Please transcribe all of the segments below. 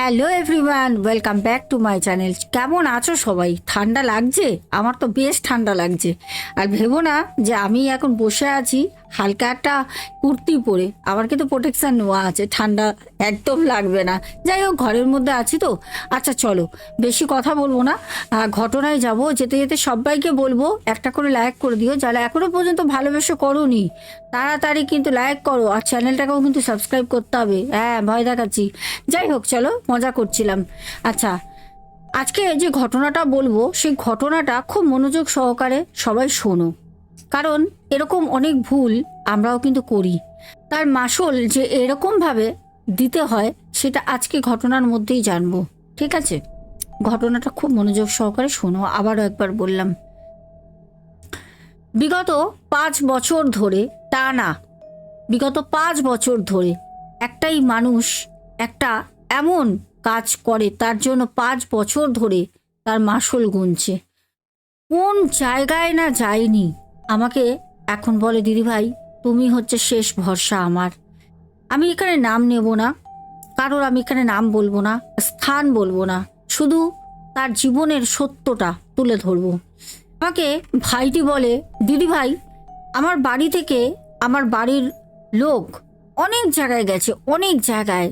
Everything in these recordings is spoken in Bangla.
Hello everyone, welcome back to my channel. কেমন আছো সবাই? ঠান্ডা লাগছে? আমার তো বেশ ঠান্ডা লাগছে। আর ভেবো না যে আমি এখন বসে আছি হালকা একটা কুর্তি পরে। আমার কিন্তু প্রোটেকশান নেওয়া আছে, ঠান্ডা একদম লাগবে না। যাই হোক, ঘরের মধ্যে আছি তো। আচ্ছা চলো। বেশি কথা বলব না। ঘটনায় যাব, যেতে যেতে সবাইকে বলব, একটা করে লাইক করে দিও। যারা এখনও পর্যন্ত ভালোবেসে করোনি, তাড়াতাড়ি কিন্তু লাইক করো। আর চ্যানেলটাকেও কিন্তু সাবস্ক্রাইব করতে হবে। হ্যাঁ ভয় দেখাচ্ছি। যাই হোক, চলো, মজা করছিলাম। আচ্ছা আজকে যে ঘটনাটা বলব, সেই ঘটনাটা খুব মনোযোগ সহকারে সবাই শোনো। কারণ এরকম অনেক ভুল আমরাও কিন্তু করি। তার মাসল যে এরকমভাবে দিতে হয়, সেটা আজকে ঘটনার মধ্যেই জানব, ঠিক আছে? ঘটনাটা খুব মনোযোগ সহকারে শোনো, আবারও একবার বললাম। বিগত পাঁচ বছর ধরে টানা, বিগত পাঁচ বছর ধরে একটাই মানুষ একটা এমন কাজ করে, তার জন্য পাঁচ বছর ধরে তার মাসল গুনছে। কোন জায়গায় না যায়নি আমাকে এখন বলে দিদিভাই তুমি হচ্ছে শেষ ভরসা আমার। আমি এখানে নাম নেব না। কারোর আমি এখানে নাম বলব না, স্থান বলব না। শুধু তার জীবনের সত্যটা তুলে ধরবো। আমাকে ভাইটি বলে দিদিভাই আমার বাড়ি থেকে আমার বাড়ির লোক অনেক জায়গায় গেছে, অনেক জায়গায়।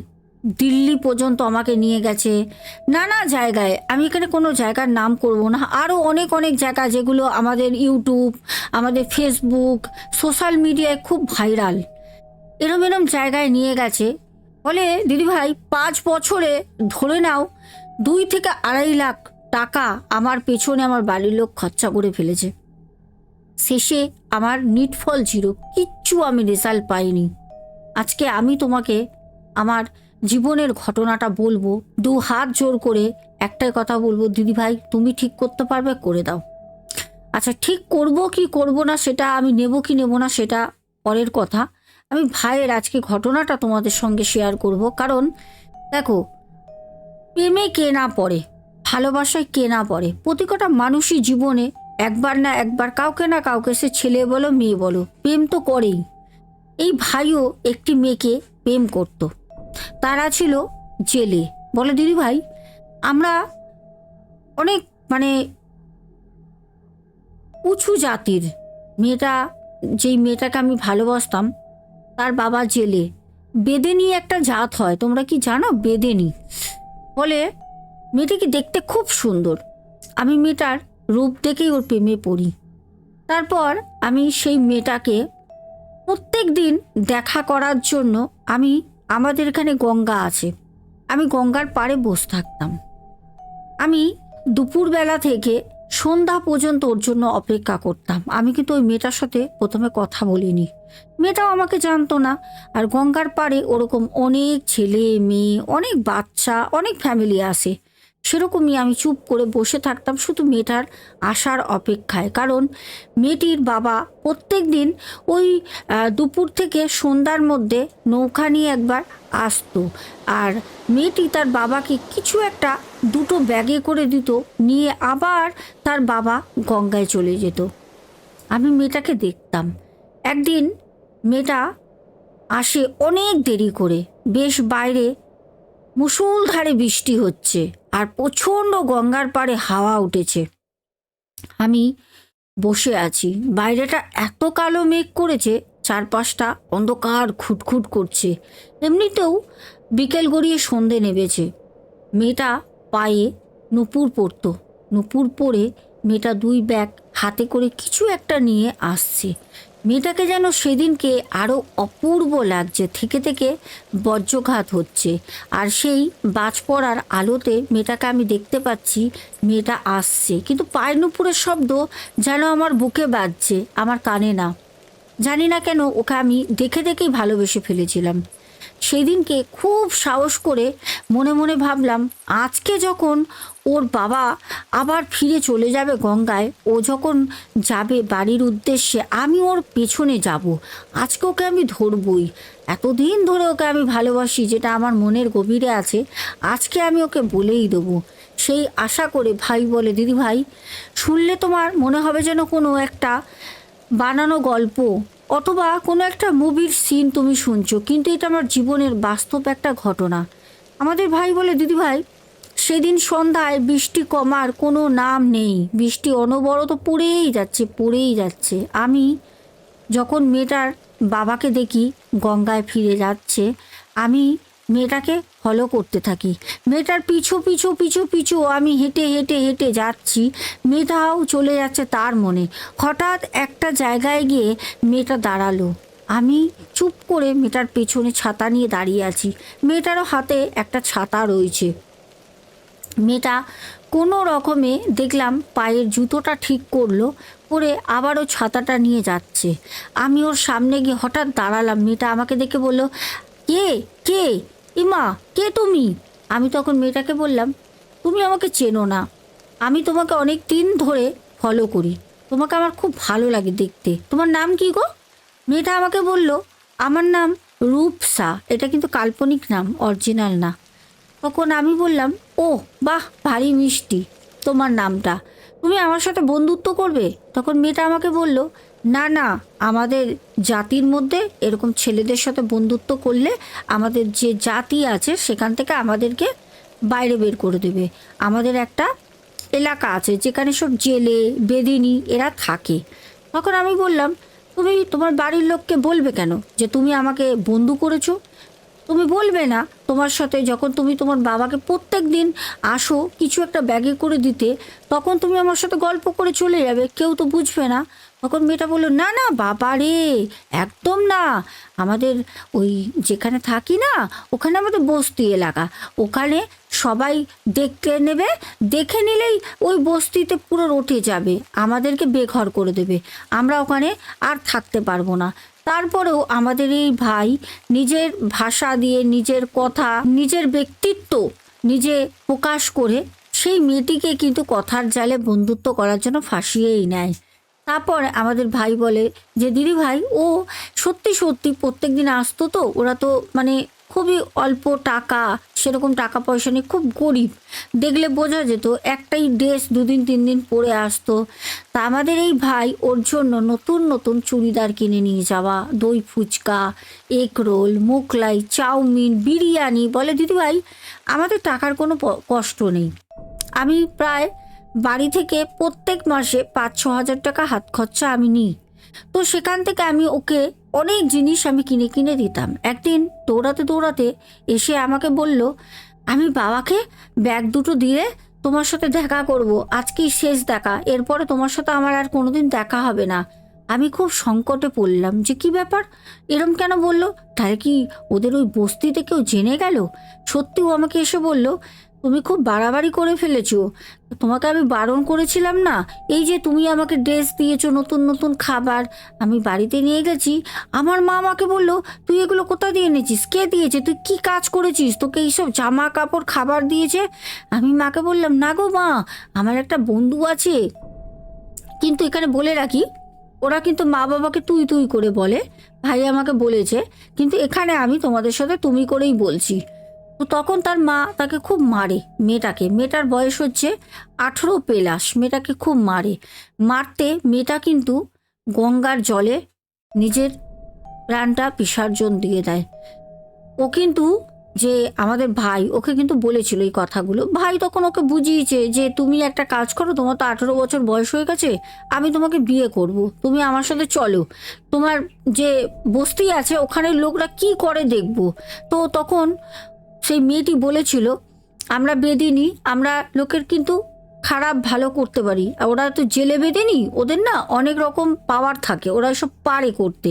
দিল্লি পর্যন্ত আমাকে নিয়ে গেছে। নানা জায়গায়। আমি এখানে কোনো জায়গার নাম করব না। আরও অনেক অনেক জায়গা যেগুলো আমাদের ইউটিউব, আমাদের ফেসবুক, সোশ্যাল মিডিয়ায় খুব ভাইরাল। এরম এরম জায়গায় নিয়ে গেছে। বলে দিদিভাই পাঁচ বছরে ধরে নাও, দুই থেকে আড়াই লাখ টাকা আমার পেছনে আমার বাড়ির লোক খরচা করে ফেলেছে। শেষে আমার নিটফল জিরো কিচ্ছু আমি রেজাল্ট পাইনি। আজকে আমি তোমাকে আমার জীবনের ঘটনাটা বলব। দু হাত জোর করে একটাই কথা বলব দিদিভাই তুমি ঠিক করতে পারবে, করে দাও। আচ্ছা ঠিক করব কি করব না, সেটা আমি নেব কি নেব না, সেটা পরের কথা। আমি ভাইয়ের আজকে ঘটনাটা তোমাদের সঙ্গে শেয়ার করব। কারণ, দেখো, প্রেমে কে না পড়ে, ভালোবাসায় কে না পড়ে প্রতিকটা মানুষই জীবনে একবার না একবার কাউকে না কাউকে সে ছেলে বলো, মেয়ে বলো, প্রেম তো করেই। এই ভাইও একটি মেয়েকে প্রেম করত। তারা ছিল জেলে। বলে দিদি ভাই আমরা অনেক মানে উঁচু জাতির। মেয়েটা, যেই মেয়েটাকে আমি ভালোবাসতাম, তার বাবা জেলে। বেদেনি একটা জাত হয়, তোমরা কি জানো? বেদেনি। বলে মেয়েটা কি দেখতে খুব সুন্দর। আমি মেয়েটার রূপ দেখেই ওর প্রেমে পড়ি। তারপর আমি সেই মেয়েটাকে প্রত্যেক দিন দেখা করার জন্য আমি আমাদের এখানে গঙ্গা আছে। আমি গঙ্গার পাড়ে বসে থাকতাম। আমি দুপুরবেলা থেকে সন্ধ্যা পর্যন্ত ওর জন্য অপেক্ষা করতাম। আমি কিন্তু ওই মেয়েটার সাথে প্রথমে কথা বলিনি। মেয়েটাও আমাকে জানতো না। আর গঙ্গার পাড়ে ওরকম অনেক ছেলে, মেয়ে, অনেক বাচ্চা, অনেক ফ্যামিলি আসে সেরকমই আমি চুপ করে বসে থাকতাম শুধু মেয়েটার আসার অপেক্ষায়। কারণ মেয়েটির বাবা প্রত্যেক দিন ওই দুপুর থেকে সন্ধ্যার মধ্যে নৌকা নিয়ে একবার আসতো। আর মেয়েটি তার বাবাকে কিছু একটা দুটো ব্যাগে করে দিত, নিয়ে আবার তার বাবা গঙ্গায় চলে যেত। আমি মেয়েটাকে দেখতাম। একদিন মেয়েটা আসে অনেক দেরি করে, বেশ বাইরে মুষলধারে বৃষ্টি হচ্ছে আর প্রচণ্ড গঙ্গার পাড়ে হাওয়া উঠেছে। আমি বসে আছি। বাইরেটা এত কালো মেঘ করেছে, চারপাশটা অন্ধকার খুটখুট করছে। এমনিতেও বিকেল গড়িয়ে সন্ধে নেমেছে। মেয়েটা পায়ে নুপুর পরতো। নুপুর পরে মেয়েটা দুই ব্যাগ হাতে করে কিছু একটা নিয়ে আসছে। মেয়েটাকে যেন সেদিনকে আরও অপূর্ব লাগছে। থেকে থেকে বজ্রঘাত হচ্ছে। আর সেই বাজ পড়ার আলোতে মেয়েটাকে আমি দেখতে পাচ্ছি, মেয়েটা আসছে। কিন্তু পায়ের নুপুরের শব্দ যেন আমার বুকে বাজছে, আমার কানে না। জানি না কেন ওকে আমি দেখে দেখেই ভালোবেসে ফেলেছিলাম। সেদিনকে খুব সাহস করে মনে মনে ভাবলাম, আজকে যখন ওর বাবা আবার ফিরে চলে যাবে গঙ্গায়। ও যখন যাবে বাড়ির উদ্দেশ্যে, আমি ওর পেছনে যাব। আজকে ওকে আমি ধরবই। এতদিন ধরে ওকে আমি ভালোবাসি, যেটা আমার মনের গভীরে আছে, আজকে আমি ওকে বলেই দেবো। সেই আশা করে ভাই বলে, দিদি ভাই, শুনলে তোমার মনে হবে যেন কোনো একটা বানানো গল্প অথবা কোনো একটা মুভির সিন তুমি শুনছো, কিন্তু এটা আমার জীবনের বাস্তব একটা ঘটনা। আমাদের ভাই বলে, দিদি ভাই সেদিন সন্ধ্যায় বৃষ্টি কমার কোনো নাম নেই। বৃষ্টি অনবরত পড়েই যাচ্ছে পড়েই যাচ্ছে। আমি যখন মেয়েটার বাবাকে দেখি গঙ্গায় ফিরে যাচ্ছে, আমি মেয়েটাকে ফলো করতে থাকি। মেয়েটার পিছু পিছু পিছু পিছু আমি হেঁটে হেঁটে হেঁটে যাচ্ছি। মেয়েটাও চলে যাচ্ছে তার মনে। হঠাৎ একটা জায়গায় গিয়ে মেয়েটা দাঁড়াল। আমি চুপ করে মেয়েটার পেছনে ছাতা নিয়ে দাঁড়িয়ে আছি। মেয়েটারও হাতে একটা ছাতা রয়েছে। মেয়েটা কোনো রকমে দেখলাম পায়ের জুতোটা ঠিক করল করে আবারও ছাতাটা নিয়ে যাচ্ছে। আমি ওর সামনে গিয়ে হঠাৎ দাঁড়ালাম, মেয়েটা আমাকে দেখে বলল, কে? কে? ইমা, কে তুমি? আমি তখন মেয়েটাকে বললাম, তুমি আমাকে চেনো না। আমি তোমাকে অনেক দিন ধরে ফলো করি। তোমাকে আমার খুব ভালো লাগে দেখতে। তোমার নাম কি গো? মেয়েটা আমাকে বলল, আমার নাম রূপসা। এটা কিন্তু কাল্পনিক নাম, অরিজিনাল না। তখন আমি বললাম ও বাহ, ভারী মিষ্টি। তোমার নামটা। তুমি আমার সাথে বন্ধুত্ব করবে? তখন মেয়েটা আমাকে বলল, না না, আমাদের জাতির মধ্যে এরকম ছেলেদের সাথে বন্ধুত্ব করলে আমাদের যে জাতি আছে সেখান থেকে আমাদেরকে বাইরে বের করে দেবে। আমাদের একটা এলাকা আছে যেখানে সব জেলে, বেদিনী এরা থাকে। তখন আমি বললাম, তুমি তোমার বাড়ির লোককে বলবে কেন যে তুমি আমাকে বন্ধু করেছ? তুমি বলবে না তোমার সাথে যখন তুমি তোমার বাবাকে প্রত্যেক দিন আসো কিছু একটা ব্যাগে করে দিতে, তখন তুমি আমার সাথে গল্প করে চলে যাবে, কেউ তো বুঝবে না। তখন মেয়েটা বলল, না না, বাবা রে, একদম না। আমাদের ওই যেখানে থাকি না, ওখানে আমাদের বস্তি এলাকা। ওখানে সবাই দেখতে নেবে, দেখে নিলেই ওই বস্তিতে পুরো রটে যাবে। আমাদেরকে বেঘর করে দেবে। আমরা ওখানে আর থাকতে পারব না। তারপরেও আমাদের এই ভাই নিজের ভাষা দিয়ে, নিজের কথা, নিজের ব্যক্তিত্ব নিজে প্রকাশ করে সেই মেয়েটিকে কিন্তু কথার জালে বন্ধুত্ব করার জন্য ফাঁসিয়েই নেয়। তারপর আমাদের ভাই বলে যে, দিদি ভাই, ও সত্যি সত্যি প্রত্যেক দিন আসতো তো? ওরা তো মানে খুবই অল্প টাকা, সেরকম টাকা পয়সা নেই খুব গরিব। দেখলে বোঝা যেত একটাই ড্রেস দুদিন, তিন দিন পরে আসতো। তা আমাদের এই ভাই ওর জন্য নতুন নতুন চুড়িদার কিনে নিয়ে যাওয়া। দই fuchka, egg roll Mughlai chow mein, biryani. বলে, দিদি ভাই, আমাদের টাকার কোনো কষ্ট নেই। আমি প্রায় বাড়ি থেকে প্রত্যেক মাসে পাঁচ, ছ হাজার টাকা হাত খরচা আমি নিই। তো সেখান থেকে আমি ওকে অনেক জিনিস আমি কিনে কিনে দিতাম। একদিন দৌড়াতে দৌড়াতে এসে আমাকে বলল, আমি বাবাকে ব্যাগ দুটো দিয়ে তোমার সাথে দেখা করব। আজকেই শেষ দেখা। এরপরে তোমার সাথে আমার আর কোনোদিন দেখা হবে না। আমি খুব সংকটে পড়লাম। যে কি ব্যাপার? এরম কেন বলল? তাহলে কি ওদের ওই বস্তিতে কেউ জেনে গেল? সত্যি ও আমাকে এসে বলল তুমি খুব বাড়াবাড়ি করে ফেলেছো। তোমাকে আমি বারণ করেছিলাম না? এই যে তুমি আমাকে ড্রেস দিয়েছ, নতুন নতুন খাবার, আমি বাড়িতে নিয়ে গেছি। আমার মা আমাকে বলল, তুই এগুলো কোথা দিয়ে এনেছিস? কে দিয়েছে? তুই কি কাজ করেছিস? তোকে এইসব জামা কাপড় খাবার দিয়েছে? আমি মাকে বললাম, না গো মা, আমার একটা বন্ধু আছে। কিন্তু এখানে বলে রাখি, ওরা কিন্তু মা বাবাকে তুই তুই করে বলে। ভাই আমাকে বলেছে, কিন্তু এখানে আমি তোমাদের সাথে তুমি করেই বলছি। তো তখন তার মা তাকে খুব মারে মেয়েটাকে। মেয়েটার বয়স হচ্ছে আঠেরো প্লাস মেয়েটাকে খুব মারে। মারতে মেয়েটা কিন্তু গঙ্গার জলে নিজের প্রাণটা বিসর্জন দিয়ে দেয়। ও কিন্তু যে আমাদের ভাই, ওকে কিন্তু বলেছিল এই কথাগুলো। ভাই তখন ওকে বুঝিয়েছে যে তুমি একটা কাজ করো, তোমার তো আঠেরো বছর বয়স হয়ে গেছে, আমি তোমাকে বিয়ে করব। তুমি আমার সাথে চলো। তোমার যে বস্তি আছে ওখানে লোকরা কি করে দেখব? তো তখন সেই মেয়েটি বলেছিল, আমরা বেদিনী, আমরা লোকের কিন্তু খারাপ ভালো করতে পারি। আর ওরা তো জেলে বেঁধেনি ওদের না অনেক রকম পাওয়ার থাকে, ওরা সব পারে করতে।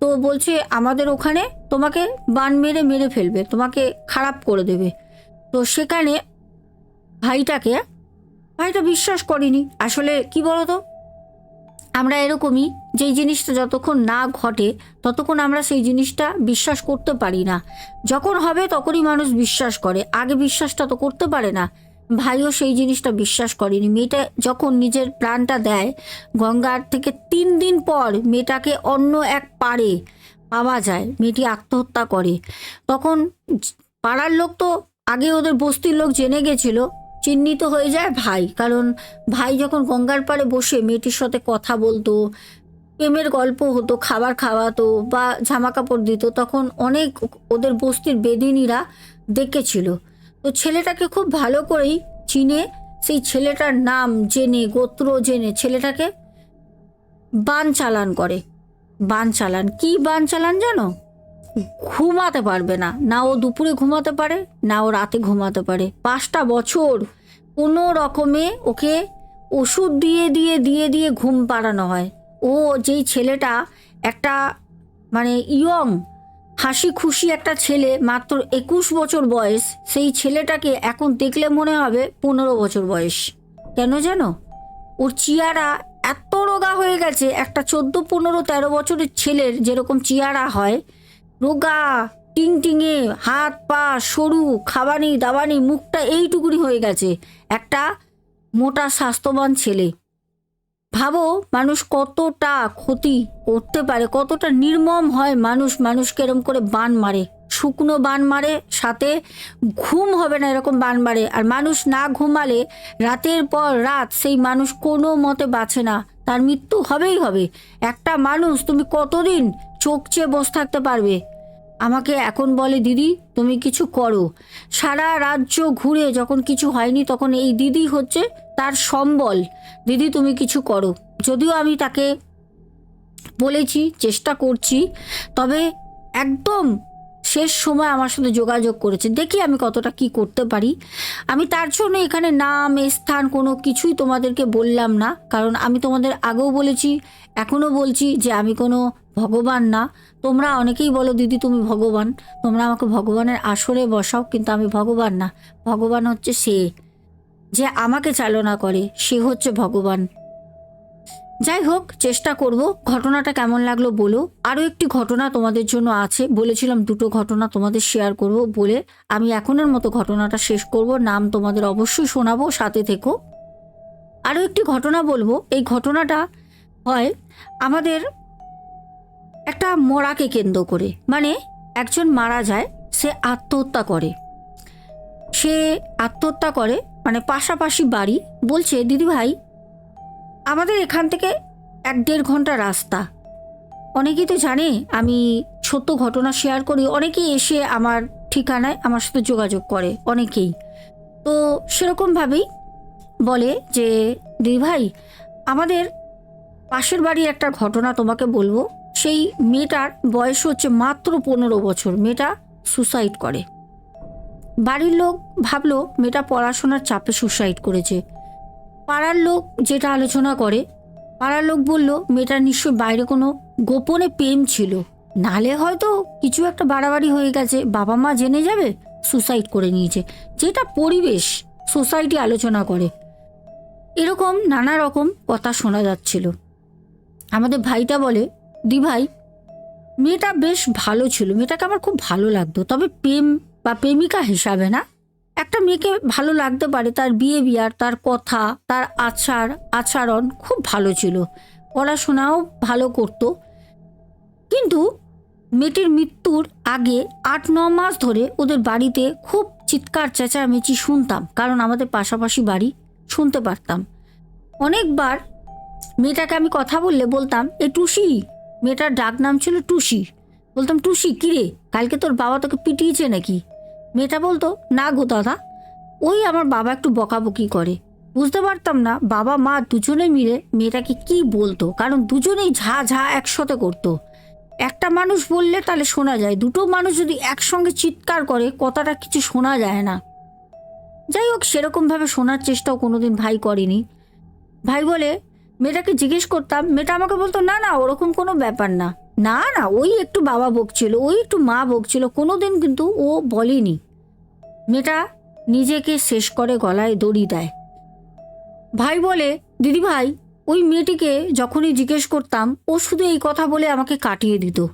তো বলছে, আমাদের ওখানে তোমাকে বান মেরে মেরে ফেলবে, তোমাকে খারাপ করে দেবে। তো সেখানে ভাইটাকে, ভাইটা বিশ্বাস করেনি। আসলে কি বলতো? আমরা এরকমই যেই জিনিসটা যতক্ষণ না ঘটে, ততক্ষণ আমরা সেই জিনিসটা বিশ্বাস করতে পারি না। যখন হবে তখনই মানুষ বিশ্বাস করে। আগে বিশ্বাসটা তো করতে পারে না। ভাইও সেই জিনিসটা বিশ্বাস করেনি। মেয়েটা যখন নিজের প্রাণটা দেয়, গঙ্গার থেকে তিন দিন পর মেয়েটাকে অন্য এক পাড়ে পাওয়া যায়। মেয়েটি আত্মহত্যা করে। তখন পাড়ার লোক তো আগে ওদের বস্তির লোক জেনে গেছিল চিহ্নিত হয়ে যায় ভাই। কারণ ভাই যখন গঙ্গার পাড়ে বসে মেয়েটির সাথে কথা বলতো, প্রেমের গল্প হতো, খাবার খাওয়াতো বা জামা কাপড় দিত, তখন অনেক ওদের বস্তির বেদিনীরা দেখেছিল। তো ছেলেটাকে খুব ভালো করেই চিনে, সেই ছেলেটার নাম জেনে, গোত্র জেনে ছেলেটাকে বান চালান করে। বান চালান কি বান চালান জানো? ঘুমাতে পারবে না। না ও দুপুরে ঘুমাতে পারে, না ও রাতে ঘুমাতে পারে। পাঁচটা বছর কোনো রকমে ওকে ওষুধ দিয়ে দিয়ে দিয়ে দিয়ে ঘুম পাড়ানো হয়। ও যেই ছেলেটা একটা মানে ইয়ং হাসি খুশি একটা ছেলে, মাত্র একুশ বছর বয়স, সেই ছেলেটাকে এখন দেখলে মনে হবে পনেরো বছর বয়স। কেন জানো? ওর চিয়ারা এত রোগা হয়ে গেছে, একটা চোদ্দ, পনেরো, তেরো বছরের ছেলের যেরকম চিয়ারা হয় রোগা টিং টিঙে হাত, পা, সরু, খাবানি, দাবানি, মুখটা এইটুকুনি হয়ে গেছে। একটা মোটা স্বাস্থ্যবান ছেলে। ভাবো মানুষ কতটা ক্ষতি করতে পারে, কতটা নির্মম হয় মানুষ, মানুষকে এরম করে বান মারে। শুকনো বান মারে, সাথে ঘুম হবে না এরকম বান মারে। আর মানুষ না ঘুমালে রাতের পর রাত সেই মানুষ কোনো মতে বাঁচে না। তার মৃত্যু হবেই হবে। একটা মানুষ তুমি কতদিন চোখ চেয়ে বসে থাকতে পারবে? আমাকে এখন বলে, দিদি, তুমি কিছু করো। সারা রাজ্য ঘুরে যখন কিছু হয়নি, তখন এই দিদি হচ্ছে তার সম্বল। দিদি, তুমি কিছু করো। যদিও আমি তাকে বলেছি, চেষ্টা করছি, তবে একদম শেষ সময় আমার সাথে যোগাযোগ করেছে। দেখি আমি কতটা কি করতে পারি। আমি তার জন্য এখানে নাম, স্থান কোনো কিছুই তোমাদেরকে বললাম না। কারণ আমি তোমাদের আগেও বলেছি, এখনও বলছি যে আমি কোনো ভগবান না। তোমরা অনেকেই বলো, দিদি, তুমি ভগবান। তোমরা আমাকে ভগবানের আসরে বসাও, কিন্তু আমি ভগবান না। ভগবান হচ্ছে সে, যে আমাকে চালনা করে। সে হচ্ছে ভগবান। যাই হোক, চেষ্টা করব। ঘটনাটা কেমন লাগল বলো। আরও একটি ঘটনা তোমাদের জন্য আছে। বলেছিলাম দুটো ঘটনা তোমাদের শেয়ার করব বলে। আমি এখনের মতো ঘটনাটা শেষ করব। নাম তোমাদের অবশ্যই শোনাবো, সাথে থেকো। আরও একটি ঘটনা বলব। এই ঘটনাটা হয় আমাদের একটা মরাকে কেন্দ্র করে। মানে একজন মারা যায়, সে আত্মহত্যা করে। সে আত্মহত্যা করে মানে পাশাপাশি বাড়ি। বলছে দিদি ভাই আমাদের এখান থেকে এক দেড় ঘণ্টা রাস্তা। অনেকেই তো জানে, আমি ছোট্ট ঘটনা শেয়ার করি, অনেকেই এসে আমার ঠিকানায় আমার সাথে যোগাযোগ করে, অনেকেই। তো সেরকমভাবেই বলে যে, দিদি ভাই, আমাদের পাশের বাড়ির একটা ঘটনা তোমাকে বলব। সেই মেয়েটার বয়স হচ্ছে মাত্র পনেরো বছর, মেয়েটা সুসাইড করে। বাড়ির লোক ভাবলো, মেয়েটা পড়াশোনার চাপে সুসাইড করেছে। পাড়ার লোক যেটা আলোচনা করে, পাড়ার লোক বলল, মেয়েটার নিশ্চয় বাইরে কোনো গোপনে প্রেম ছিল। নালে হয়তো কিছু একটা বাড়াবাড়ি হয়ে গেছে। বাবা মা জেনে যাবে, সুসাইড করে নিয়েছে। যেটা পরিবেশ, সোসাইটি আলোচনা করে। এরকম নানা রকম কথা শোনা যাচ্ছিল। আমাদের ভাইটা বলে, দি ভাই, মেয়েটা বেশ ভালো ছিল। মেয়েটাকে আমার খুব ভালো লাগতো। তবে প্রেম বা প্রেমিকা হিসাবে না। একটা মেয়েকে ভালো লাগতে পারে তার বিহেভিয়ার তার কথা, তার আচার, আচরণ খুব ভালো ছিল। পড়াশোনাও ভালো করতো। কিন্তু মেয়েটির মৃত্যুর আগে আট, ন মাস ধরে ওদের বাড়িতে খুব চিৎকার, চেঁচামেচি শুনতাম। কারণ আমাদের পাশাপাশি বাড়ি শুনতে পারতাম। অনেকবার মেয়েটাকে আমি কথা বললে বলতাম, এ টুসি, মেয়েটার ডাক নাম ছিল টুসি। বলতাম, টুসি, কিরে, কালকে তোর বাবা তোকে পিটিয়েছে নাকি? মেয়েটা বলতো, না গো দাদা। ওই আমার বাবা একটু বকাবকি করে। বুঝতে পারতাম না বাবা, মা দুজনে মিলে মেয়েটাকে কি বলতো, কারণ দুজনেই ঝা ঝা একসাথে করতো। একটা মানুষ বললে তাহলে শোনা যায়, দুটো মানুষ যদি একসঙ্গে চিৎকার করে, কথাটা কিছু শোনা যায় না। যাই হোক, সেরকমভাবে শোনার চেষ্টাও কোনোদিন ভাই করেনি। ভাই বলে, মেয়েটাকে জিজ্ঞেস করতাম, মেয়েটা আমাকে বলতো, না না, ওরকম কোনো ব্যাপার না। না না, ওই একটু বাবা বকছিল, ওই একটু মা বকছিল, কোনোদিন কিন্তু ও বলেনি। মেয়েটা নিজেকে শেষ করে গলায় দড়ি দেয়। ভাই বলে, দিদি ভাই, ওই মেয়েটিকে যখনই জিজ্ঞেস করতাম, ও শুধু এই কথা বলে আমাকে কাটিয়ে দিত।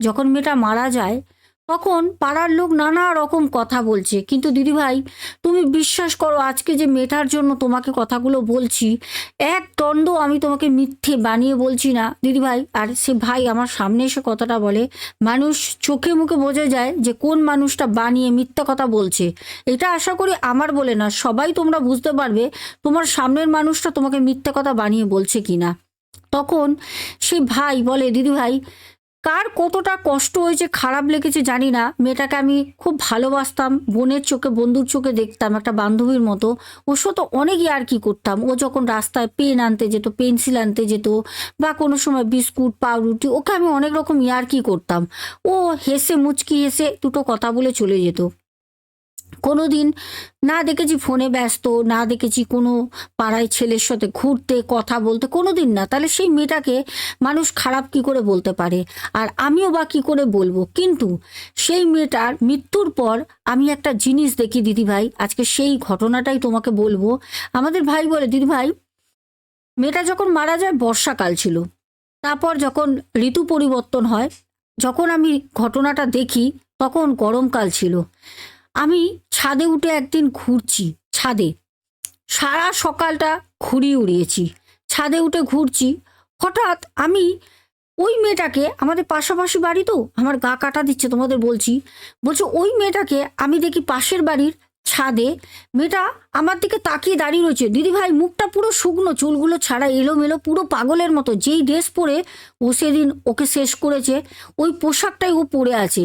যখন মেয়েটা মারা যায় তখন পাড়ার লোক নানা রকম কথা বলছে। কিন্তু দিদিভাই তুমি বিশ্বাস করো, আজকে যে মেটার জন্য তোমাকে কথাগুলো বলছি, এক দণ্ড আমি তোমাকে মিথ্যে বানিয়ে বলছি না। দিদিভাই আর সে ভাই আমার সামনে এসে কথাটা বলে, মানুষ চোখে মুখে বোঝা যায় যে কোন মানুষটা বানিয়ে মিথ্যা কথা বলছে। এটা আশা করি আমার বলে না, সবাই তোমরা বুঝতে পারবে তোমার সামনের মানুষটা তোমাকে মিথ্যা কথা বানিয়ে বলছে কি না তখন সেই ভাই বলে দিদিভাই কার কতটা কষ্ট হয়েছে খারাপ লেগেছে জানি না। মেয়েটাকে আমি খুব ভালোবাসতাম, বোনের চোখে, বন্ধুর চোখে দেখতাম, একটা বান্ধবীর মতো। ওর সাথে অনেক আর কি করতাম। ও যখন রাস্তায় পেন আনতে যেত, পেন্সিল আনতে যেত, বা কোনো সময় বিস্কুট, পাউরুটি, ওকে আমি অনেক রকম ইয়ার কি করতাম। ও হেসে, মুচকি হেসে দুটো কথা বলে চলে যেত। কোনো দিন না দেখেছি ফোনে ব্যস্ত, না দেখেছি কোনো পাড়ায় ছেলের সাথে ঘুরতে, কথা বলতে কোনো দিন না। তাহলে সেই মেয়েটাকে মানুষ খারাপ কি করে বলতে পারে? আর আমিও বা কি করে বলব? কিন্তু সেই মেয়েটার মৃত্যুর পর আমি একটা জিনিস দেখি দিদিভাই, আজকে সেই ঘটনাটাই তোমাকে বলব। আমাদের ভাই বলে, দিদিভাই, মেয়েটা যখন মারা যায়, বর্ষাকাল ছিল। তারপর যখন ঋতু পরিবর্তন হয়, যখন আমি ঘটনাটা দেখি, তখন গরমকাল ছিল। আমি ছাদে উঠে একদিন ঘুরছি, ছাদে। সারা সকালটা ঘুরি উড়িয়েছি, ছাদে উঠে ঘুরছি। হঠাৎ আমি, ওই মেয়েটাকে, আমাদের পাশাপাশি বাড়ি তো, আমার গা কাটা দিচ্ছে তোমাদের বলছি, বলছে, ওই মেয়েটাকে আমি দেখি পাশের বাড়ির ছাদে, মেয়েটা আমার দিকে তাকিয়ে দাঁড়িয়ে রয়েছে। দিদি ভাই, মুখটা পুরো শুকনো, চুলগুলো ছাড়া, এলোমেলো, পুরো পাগলের মতো। যেই ড্রেস পরে ও সেদিন ওকে শেষ করেছে, ওই পোশাকটাই ও পরে আছে।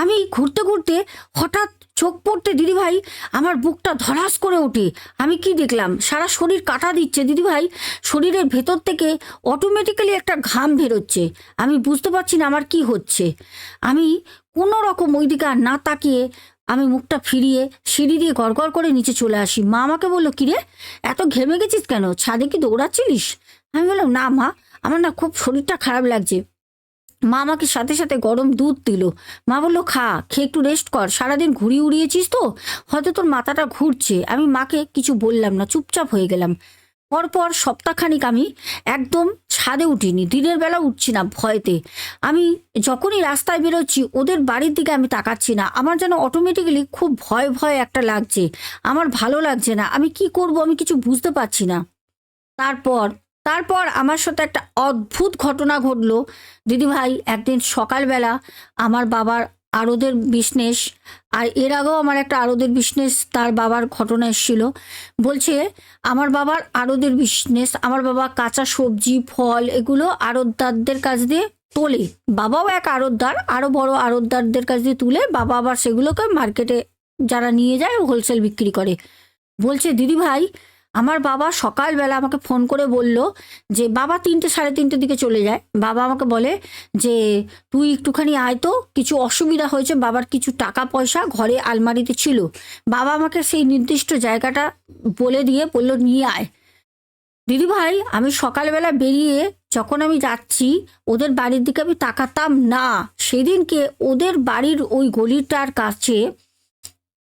আমি ঘুরতে ঘুরতে হঠাৎ চোখ পড়তে দিদিভাই আমার বুকটা ধরাস করে ওঠে। আমি কি দেখলাম? সারা শরীর কাটা দিচ্ছে। দিদিভাই শরীরের ভেতর থেকে অটোমেটিক্যালি একটা ঘাম বেরোচ্ছে। আমি বুঝতে পারছি না আমার কি হচ্ছে। আমি কোনো রকম ওই দিকে আর না তাকিয়ে আমি মুখটা ফিরিয়ে সিঁড়ি দিয়ে গড়গড় করে নিচে চলে আসি। মা আমাকে বলল, কিরে, এত ঘেমে গেছিস কেন? ছাদে কি দৌড়াচ্ছিলিস? আমি বললাম, না মা, আমার না খুব শরীরটা খারাপ লাগছে। মা আমাকে সাথে সাথে গরম দুধ দিল। মা বলল, খা, খেয়ে একটু রেস্ট কর। সারাদিন ঘুরিয়ে উড়িয়েছিস তো? হয়তো তোর মাথাটা ঘুরছে। আমি মাকে কিছু বললাম না, চুপচাপ হয়ে গেলাম। পরপর সপ্তাহখানিক আমি একদম ছাদে উঠিনি। দিনের বেলা উঠছি না ভয়তে। আমি যখনই রাস্তায় বেরোচ্ছি, ওদের বাড়ির দিকে আমি তাকাচ্ছি না। আমার যেন অটোমেটিক্যালি খুব ভয় ভয় একটা লাগছে। আমার ভালো লাগছে না। আমি কি করব? আমি কিছু বুঝতে পারছি না। তারপর তারপর আমার সাথে একটা অদ্ভুত ঘটনা ঘটলো। দিদিভাই একদিন সকালবেলা আমার বাবার আরদের বিজনেস আর এর আগেও আমার একটা আরদের বিজনেস তার বাবার ঘটনা এসেছিল। বলছে, আমার বাবার আরদের বিজনেস আমার বাবা কাঁচা সবজি, ফল এগুলো আড়তদারদের কাছ দিয়ে তোলে। বাবাও এক আড়তদার আরও বড় আড়তদারদের কাছ দিয়ে তুলে বাবা আবার সেগুলোকে মার্কেটে যারা নিয়ে যায়, হোলসেল বিক্রি করে। বলছে, দিদি ভাই আমার বাবা সকালবেলা আমাকে ফোন করে বলল যে, বাবা, তিনটে, সাড়ে তিনটের দিকে চলে যায়। বাবা আমাকে বলে যে, তুই একটুখানি আয় তো, কিছু অসুবিধা হয়েছে, বাবার কিছু টাকা পয়সা ঘরে আলমারিতে ছিল। বাবা আমাকে সেই নির্দিষ্ট জায়গাটা বলে দিয়ে বলল, নিয়ে আয়। দিদি ভাই, আমি সকালবেলা বেরিয়ে যখন আমি যাচ্ছি, ওদের বাড়ির দিকে আমি তাকাতাম না। সেদিনকে ওদের বাড়ির ওই গলিটার কাছে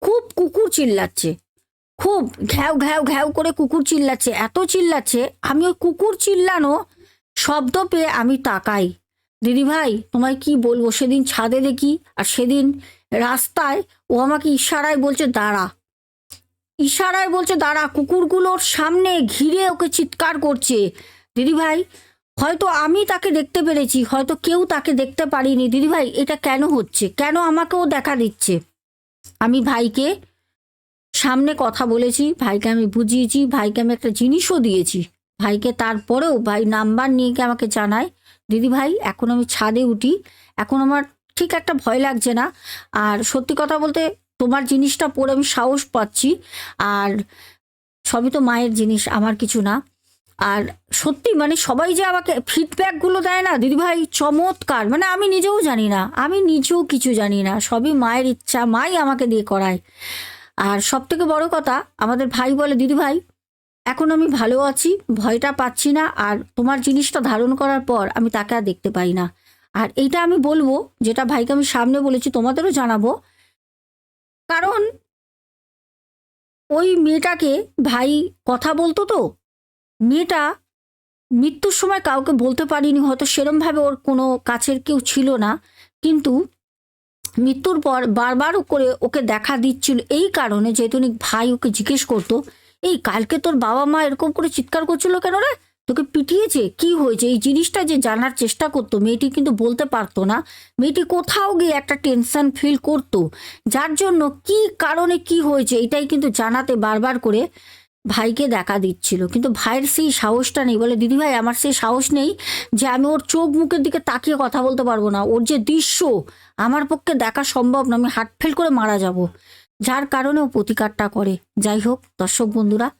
খুব কুকুর চিল্লাচ্ছে। খুব ঘ্যাও ঘ্যাও ঘ্যাও করে কুকুর চিল্লাচ্ছে, এত চিল্লাচ্ছে, আমি ওই কুকুর চিল্লানো শব্দ পেয়ে আমি তাকাই। দিদি ভাই, তোমায় কি বলব? সেদিন ছাদে দেখি আর সেদিন রাস্তায় ও আমাকে ইশারায় বলছে, দাঁড়া। ইশারায় বলছে, দাঁড়া, কুকুরগুলোর সামনে ঘিরে ওকে চিৎকার করছে। দিদি ভাই, হয়তো আমি তাকে দেখতে পেরেছি, হয়তো কেউ তাকে দেখতে পারিনি। দিদি ভাই, এটা কেন হচ্ছে? কেন আমাকেও দেখা দিচ্ছে? আমি ভাইকে সামনে কথা বলেছি, ভাইকে আমি বুঝিয়েছি, ভাইকে আমি একটা জিনিসও দিয়েছি। ভাইকে তারপরেও ভাই নাম্বার নিয়ে গিয়ে আমাকে জানায়? দিদি ভাই, এখন আমি ছাদে উঠি। এখন আমার ঠিক একটা ভয় লাগছে না। আর সত্যি কথা বলতে তোমার জিনিসটা পরে আমি সাহস পাচ্ছি। আর সবই তো মায়ের জিনিস, আমার কিছু না। আর সত্যি মানে সবাই যে আমাকে ফিডব্যাকগুলো দেয় না দিদিভাই চমৎকার। মানে আমি নিজেও জানি না, আমি নিজেও কিছু জানি না। সবই মায়ের ইচ্ছা, মাই আমাকে দিয়ে করায়। আর সব থেকে বড় কথা, আমাদের ভাই বলে, দিদি ভাই, এখন আমি ভালো আছি, ভয়টা পাচ্ছি না, আর তোমার জিনিসটা ধারণ করার পর আমি তাকে আর দেখতে পাই না। আর এইটা আমি বলব, যেটা ভাইকে আমি সামনে বলেছি, তোমাদেরও জানাব। কারণ ওই মেয়েটাকে ভাই কথা বলতো তো, মেয়েটা মৃত্যুর সময় কাউকে বলতে পারিনি, হয়তো সেরমভাবে ওর কোনো কাছের কেউ ছিল না, কিন্তু মৃত্যুর পর বারবার করে ওকে দেখা দিচ্ছিল এই কারণে যেহেতু ভাই ওকে জিজ্ঞেস করতো, এই, কালকে তোর বাবা মা এরকম করে চিৎকার করছিল কেন রে? তোকে পিটিয়েছে? কি হয়েছে? এই জিনিসটা যে জানার চেষ্টা করতো, মেয়েটি কিন্তু বলতে পারতো না। মেয়েটি কোথাও গিয়ে একটা টেনশন ফিল করতো। যার জন্য কি কারণে কি হয়েছে, এটাই কিন্তু জানাতে বারবার করে ভাইকে দেখা দিচ্ছিল। কিন্তু ভাইয়ের সেই সাহসটা নেই। বলে দিদিভাই আমার সেই সাহস নেই যে আমি ওর চোখ মুখের দিকে তাকিয়ে কথা বলতে পারব না। ওর যে দৃশ্য, আমার পক্ষে দেখা সম্ভব না। আমি হাটফেল করে মারা যাব। যার কারণে ও প্রতিকারটা করে। যাই হোক, দর্শক বন্ধুরা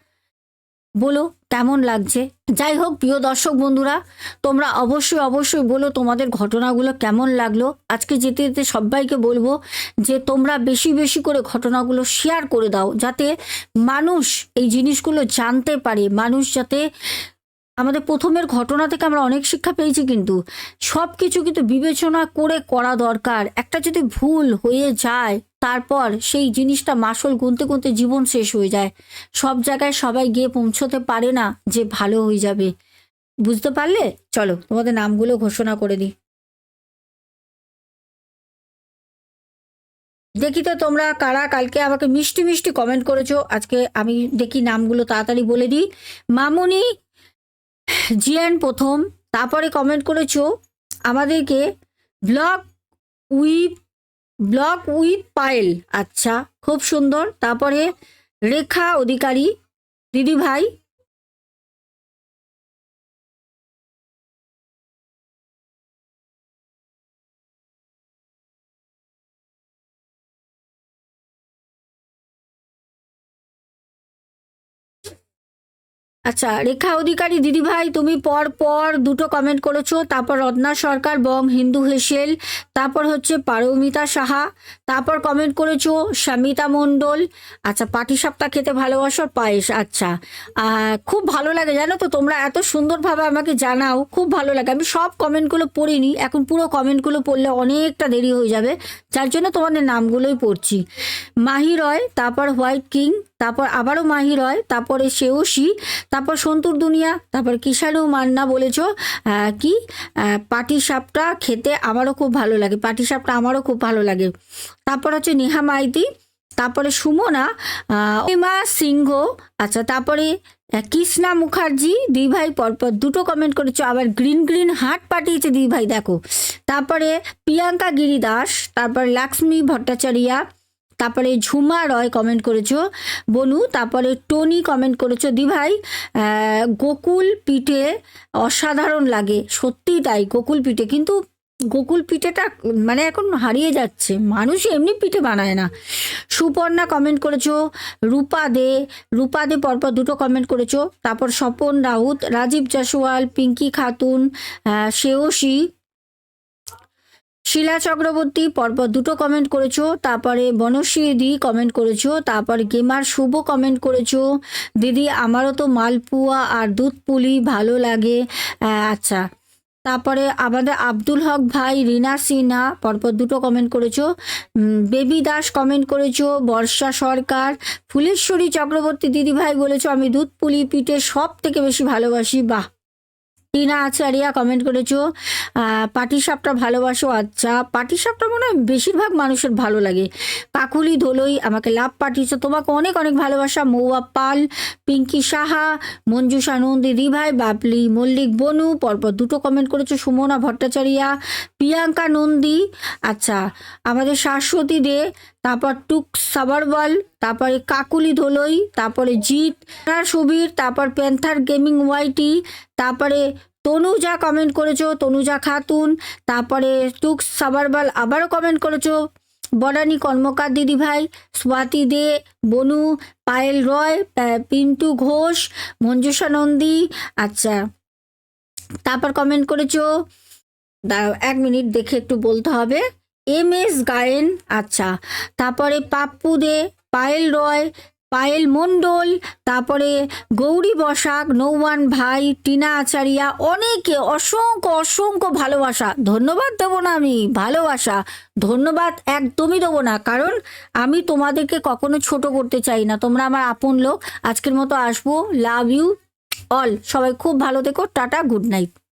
বলো, কেমন লাগছে? যাই হোক, প্রিয় দর্শক বন্ধুরা, তোমরা অবশ্যই অবশ্যই বলো তোমাদের ঘটনাগুলো কেমন লাগল। আজকে যেতে যেতে সবাইকে বলব যে তোমরা বেশি বেশি করে ঘটনাগুলো শেয়ার করে দাও, যাতে মানুষ এই জিনিসগুলো জানতে পারে, মানুষ যাতে আমাদের প্রথমের ঘটনা থেকে আমরা অনেক শিক্ষা পেয়েছি কিন্তু সব কিছু কিন্তু বিবেচনা করে করা দরকার। একটা যদি ভুল হয়ে যায়, তারপর সেই জিনিসটা মাসল গুনতে গুনতে জীবন শেষ হয়ে যায়। সব জায়গায় সবাই গিয়ে পৌঁছতে পারে না যে ভালো হয়ে যাবে। বুঝতে পারলে? চলো, তোমাদের নামগুলো ঘোষণা করে দিই। দেখি তো তোমরা কারা? কালকে আমাকে মিষ্টি মিষ্টি কমেন্ট করেছ। আজকে আমি দেখি নামগুলো তাড়াতাড়ি বলে দিই। মামুনি জিয়ান প্রথম, তারপরে কমেন্ট করেছ, আমাদেরকে vlog with vlog with Payel আচ্ছা খুব সুন্দর, তারপরে রেখা অধিকারী, দিদি ভাই আচ্ছা রেখা অধিকারী দিদিভাই, তুমি পর পর দুটো কমেন্ট করেছ। তারপর রত্না সরকার, বং, হিন্দু হেসেল, তারপর হচ্ছে পারমিতা সাহা, তারপর কমেন্ট করেছ শামিতা মণ্ডল। আচ্ছা পাটিসাপটা খেতে ভালোবাসো, পায়েস আচ্ছা। খুব ভালো লাগে, জানো তো, তোমরা এত সুন্দরভাবে আমাকে জানাও, খুব ভালো লাগে। আমি সব কমেন্টগুলো পড়িনি, এখন পুরো কমেন্টগুলো পড়লে অনেকটা দেরি হয়ে যাবে। যার জন্য তোমাদের নামগুলোই পড়ছি। মাহি রয়, তারপর হোয়াইট কিং তারপর আবারও মাহি রয় তারপরে শেওসি তারপর সন্তুর দুনিয়া তারপর কিষাণু মান্না বলেছ কি? পাটি সাপটা খেতে আমারও খুব ভালো লাগে পাটি সাপটা আমারও খুব ভালো লাগে। তারপর হচ্ছে নেহা মাইতি তারপরে সুমনা আহ, সিংহ আচ্ছা তারপরে কৃষ্ণা মুখার্জি দুই ভাই পরপর দুটো কমেন্ট করেছ আবার গ্রিন গ্রিন হাট পাঠিয়েছে দুই ভাই দেখো। তারপরে প্রিয়াঙ্কা গিরি দাস তারপর লক্ষ্মী ভট্টাচার্যা তারপরে ঝুমা রয় কমেন্ট করেছ, বনু, তারপরে টনি কমেন্ট করেছ, দি ভাই গোকুল পিঠে অসাধারণ লাগে, সত্যিই তাই, গোকুল পিঠে, কিন্তু গোকুল পিঠেটা মানে এখন হারিয়ে যাচ্ছে, মানুষ এমনি পিঠে বানায় না। সুপর্ণা কমেন্ট করেছ, রূপা দে রূপা দে পরপর দুটো কমেন্ট করেছ, তারপর স্বপন রাউত, রাজীব জাসওয়াল পিঙ্কি খাতুন শ্রেয়সী শিলা চক্রবর্তী পরপর দুটো কমেন্ট করেছ, তারপরে বনশ্রী দি কমেন্ট করেছ, তারপরে গেমার শুভ কমেন্ট করেছ। দিদি, আমারও তো মালপুয়া আর দুধ পুলি ভালো লাগে। আচ্ছা। তারপরে আমাদের আব্দুল হক ভাই, রিনা সিনহা পরপর দুটো কমেন্ট করেছ। বেবি দাস কমেন্ট করেছ, বর্ষা সরকার, ফুলেশ্বরী চক্রবর্তী দিদি ভাই বলেছ, আমি দুধ পুলি পিঠে সব থেকে বেশি ভালোবাসি। বাহ! টিনা আচারিয়া কমেন্ট করেছ। পাটিসাপটা ভালোবাসো আচ্ছা। পাটিসাপটা মনে হয় বেশিরভাগ মানুষের ভালো লাগে। কাকুলি, ধোলই, আমাকে লাভ পাঠিয়েছো। তোমাকে অনেক অনেক ভালোবাসা। মৌয়া পাল, পিঙ্কি সাহা মঞ্জুষা নন্দী রিভাই, বাবলি, মল্লিক, বনু, পরপর দুটো কমেন্ট করেছ। সুমনা ভট্টাচারিয়া, প্রিয়াঙ্কা নন্দী আচ্ছা। আমাদের শাশ্বতী দে তারপর টুক সাবারওয়াল তারপরে কাকুলি ধোলই তারপরে জিৎ সুবীর, তারপর প্যান্থার গেমিং ওয়াইটি, তারপরে তনুজা কমেন্ট করেছ, তনুজা খাতুন, তারপরে টুক সাবারবাল আবারও কমেন্ট করেছ, বনানী কর্মকার দিদি ভাই স্বাতি দে, বনু, পায়েল রয় পিন্টু ঘোষ, মঞ্জুষা নন্দী আচ্ছা তারপর কমেন্ট করেছ এক মিনিট দেখে একটু বলতে হবে। এম এস গায়েন আচ্ছা। তারপরে পাপ্পু দে পায়েল রয়, পায়েল মণ্ডল, তারপরে গৌরী বসাক নৌমান ভাই, টিনা আচারিয়া, অনেকে অসংখ্য অসংখ্য ভালোবাসা। ধন্যবাদ দেবো না আমি, ভালোবাসা। ধন্যবাদ একদমই দেবো না, কারণ আমি তোমাদেরকে কখনো ছোট করতে চাই না। তোমরা আমার আপন লোক। আজকের মতো আসব। Love you all. সবাই খুব ভালো থেকো। Tata, good night.